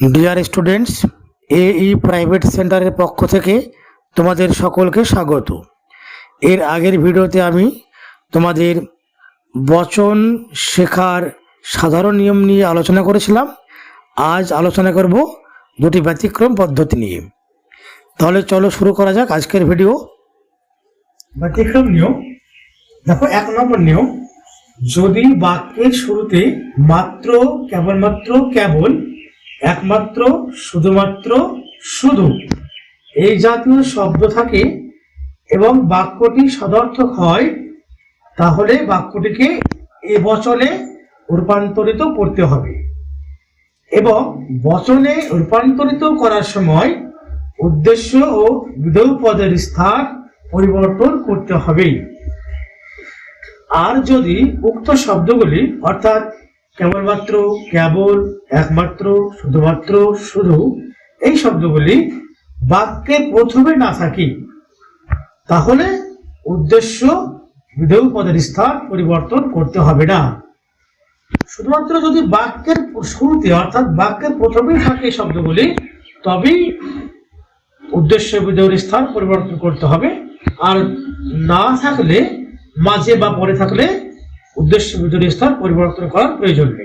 Dear students এই private সেন্টারের পক্ষ থেকে তোমাদের সকলকে স্বাগত। এর আগের ভিডিওতে আমি তোমাদের বচন শেখার সাধারণ নিয়ম নিয়ে আলোচনা করেছিলাম। আজ আলোচনা করব দুটি ব্যতিক্রম পদ্ধতি নিয়ে। তাহলে চলো শুরু করা যাক আজকের ভিডিও। ব্যতিক্রম নিয়ম। দেখো, এক নম্বর নিয়ম, যদি বাক্যের শুরুতে মাত্র, কেবলমাত্র, কেবল একমাত্র, শুধুমাত্র শুধু। এই জাতীয় শব্দ থাকে এবং বাক্যটি সদর্থক হয়, তাহলে বাক্যটিকে এ বচনে রূপান্তরিত করতে হবে। এবং বচনে রূপান্তরিত করার সময় উদ্দেশ্য ও বিধেয় পদের স্থান পরিবর্তন করতে হবে। আর যদি উক্ত শব্দগুলি, অর্থাৎ কেবলমাত্র, কেবল একমাত্র, শুধুমাত্র শুধু এই শব্দগুলি বাক্যের প্রথমে না থাকি, তাহলে উদ্দেশ্য বিধেয় পদের স্থান পরিবর্তন করতে হবে না। শুধুমাত্র যদি বাক্যের শুরুতে অর্থাৎ বাক্যের প্রথমেই থাকে এই শব্দগুলি, তবেই উদ্দেশ্য বিধেয়ের স্থান পরিবর্তন করতে হবে। আর না থাকলে, মাঝে বা পরে থাকলে উদ্দেশ্য বিধেয়ের স্থান পরিবর্তন করার প্রয়োজন নেই।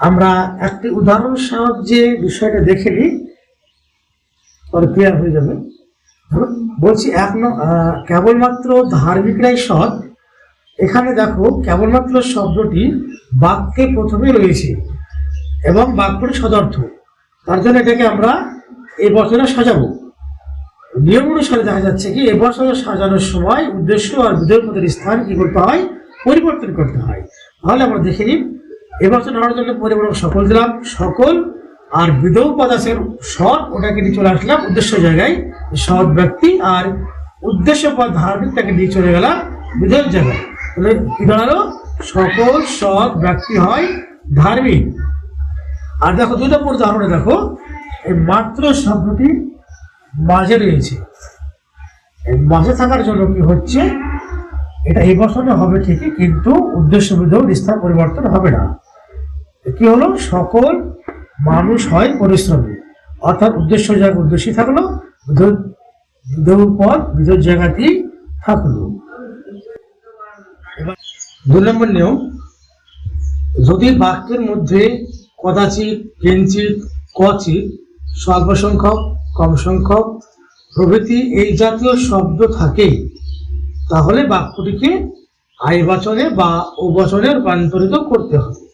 আমরা একটি উদাহরণ সাহায্যে বিষয়টা দেখে নিই পরে ক্লিয়ার হয়ে যাবে। বলছি এক কেবলমাত্র ধার্মিকরাই সৎ। এখানে দেখো, কেবলমাত্র শব্দটি বাক্যে প্রথমে রয়েছে এবং বাক্যটি সদর্থ। তার জন্য এটাকে আমরা এই বছরে সাজাবো। নিয়ম অনুসারে দেখা যাচ্ছে কি, এ বছরে সাজানোর সময় উদ্দেশ্য আর পদের স্থান কি করতে হয় পরিবর্তন করতে হয়। তাহলে আমরা দেখে নিই এবছর নেওয়ার জন্য পরিবর্তন সকল দিলাম সকল আর বিধেয় পদ আছে সৎ ওটাকে নিয়ে চলে আসলাম। উদ্দেশ্য জায়গায় সৎ ব্যক্তি আর উদ্দেশ্য পদ ধার্মিক তাকে নিয়ে চলে গেলাম বিধেয় জায়গায়। কি দাঁড়াল? সকল সৎ ব্যক্তি হয় ধার্মিক। আর দেখো দুই নম্বর উদাহরণে দেখো। এই মাত্র শব্দটি মাঝে রয়েছে। এই মাঝে থাকার জন্য কি হচ্ছে? এটা এই বছরে হবে ঠিকই, কিন্তু উদ্দেশ্য বিধেয় স্থান পরিবর্তন হবে না। কি হলো? সকল মানুষ হয় পরিশ্রমী। অর্থাৎ উদ্দেশ্য জায়গা উদ্দেশ্যই থাকল পদ বিধেয় জায়গাতেই থাকল। দুই নম্বর নিয়ম যদি বাক্যের মধ্যে কদাচিৎ কিঞ্চিত কচিত স্বল্প সংখ্যক, কম সংখ্যক প্রভৃতি এই জাতীয় শব্দ থাকে তাহলে বাক্যটিকে আইবাচনে বা ওবচনে রূপান্তরিত করতে হবে।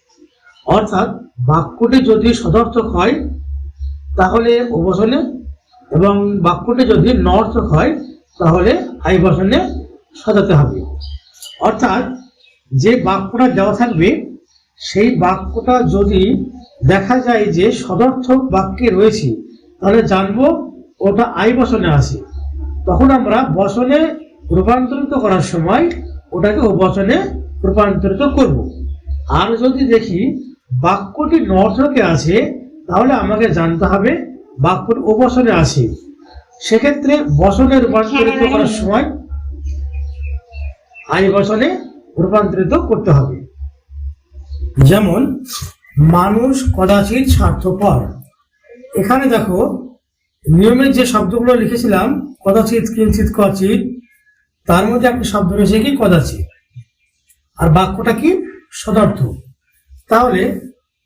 অর্থাৎ বাক্যটি যদি সদর্থক হয়, তাহলে ওবচনে এবং বাক্যটি যদি নর্থক হয়, তাহলে আই বসনে সাজাতে হবে। অর্থাৎ যে বাক্যটা দেওয়া থাকবে, সেই বাক্যটা যদি দেখা যায় যে সদর্থক বাক্যে রয়েছে, তাহলে জানব ওটা আই বসনে আছে। তখন আমরা বসনে রূপান্তরিত করার সময় ওটাকে ও বচনে রূপান্তরিত করব। আর যদি দেখি বাক্যটি নর্থকে আছে তাহলে আমাকে জানতে হবে বাক্যটি ও বসনে আছে। সেক্ষেত্রে বসনে রূপান্তরিত করার সময় আই বসনে রূপান্তরিত করতে হবে। যেমন মানুষ কদাচিৎ স্বার্থপর। এখানে দেখো নিয়মের যে শব্দগুলো লিখেছিলাম কদাচিৎ কিঞ্চিত কচিত তার মধ্যে একটা শব্দ রয়েছে কি কদাচিৎ। আর বাক্যটা কি সদর্থ। তাহলে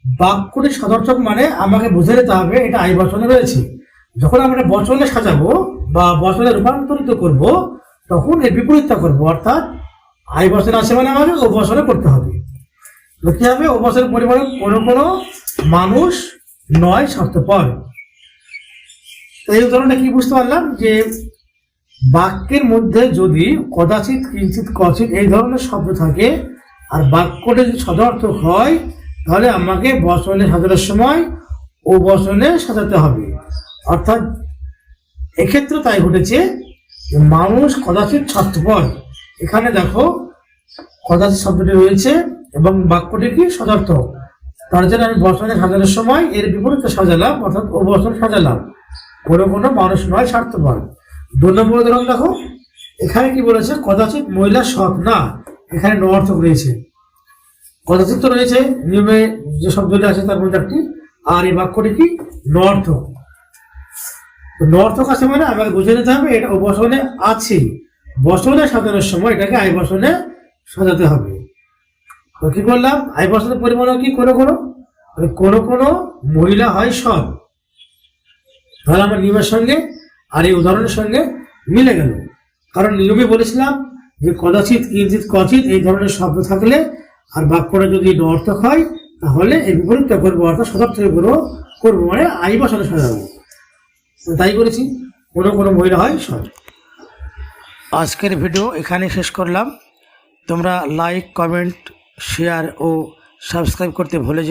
বাক্যটি সদর্থক মানে আমাকে বুঝে নিতে হবে, এটা আই বচনে রয়েছে। যখন আমরা বচনে সাজাবো বা বচনে রূপান্তরিত করব, তখন এর বিপরীতটা করব, অর্থাৎ আই বচনে আছে মানে আমাকে ও বচনে করতে হবে। কি হবে? ও বছরের পরিবারে কোনো কোনো মানুষ নয় স্বার্থপর। এই উদাহরণটা কি বুঝতে পারলাম? যে বাক্যের মধ্যে যদি কদাচিৎ কিঞ্চিত কচিত এই ধরনের শব্দ থাকে আর বাক্যটা যদি সদর্থক হয়, তাহলে আমাকে বচনে সাজানোর সময় ও বচনে সাজাতে হবে। অর্থাৎ এক্ষেত্রে তাই ঘটেছে মানুষ কদাচিৎ স্বার্থপর। এখানে দেখো, কদাচিৎ শব্দটি রয়েছে এবং বাক্যটি কি সদর্থক তার জন্য আমি বচনে সাজানোর সময় এর বিপরীতে সাজালাম, অর্থাৎ ও বচন সাজালাম। কোনো কোনো মানুষ নয় স্বার্থপর। দু নম্বর উদাহরণ দেখো, এখানে কি বলেছে, কদাচিৎ মহিলা সৎ না। এখানে নর্থক রয়েছে। কদাচিৎ রয়েছে, নিয়মে যে শব্দটি আছে তার মধ্যে একটি, আর এই বাক্যটি কি? নর্থক নর্থক আছে মানে আমাকে বুঝে নিতে হবে, এটা বসনে আছে। বসনে সাজানোর সময় এটাকে আই বসনে সাজাতে হবে। তো কি করলাম? আই বসনের পরিমাণ কি? কোনো কোনো। মানে কোনো কোনো মহিলা হয় সব। তাহলে আমার নিয়মের সঙ্গে আর এই উদাহরণের সঙ্গে মিলে গেল। কারণ নিয়মে বলেছিলাম যে কদাচিৎ কিঞ্চিত কচিত এই ধরনের শব্দ থাকলে আর বাক্যটা যদি নর্থক হয়, তাহলে এই বিপরীত করব অর্থাৎ থেকে পুরো করব মানে আই বসানো সাজাবো। তাই করেছি। কোনো কোনো মহিলা হয় সব আজকের ভিডিও এখানে শেষ করলাম। তোমরা লাইক কমেন্ট শেয়ার ও সাবস্ক্রাইব করতে ভুলে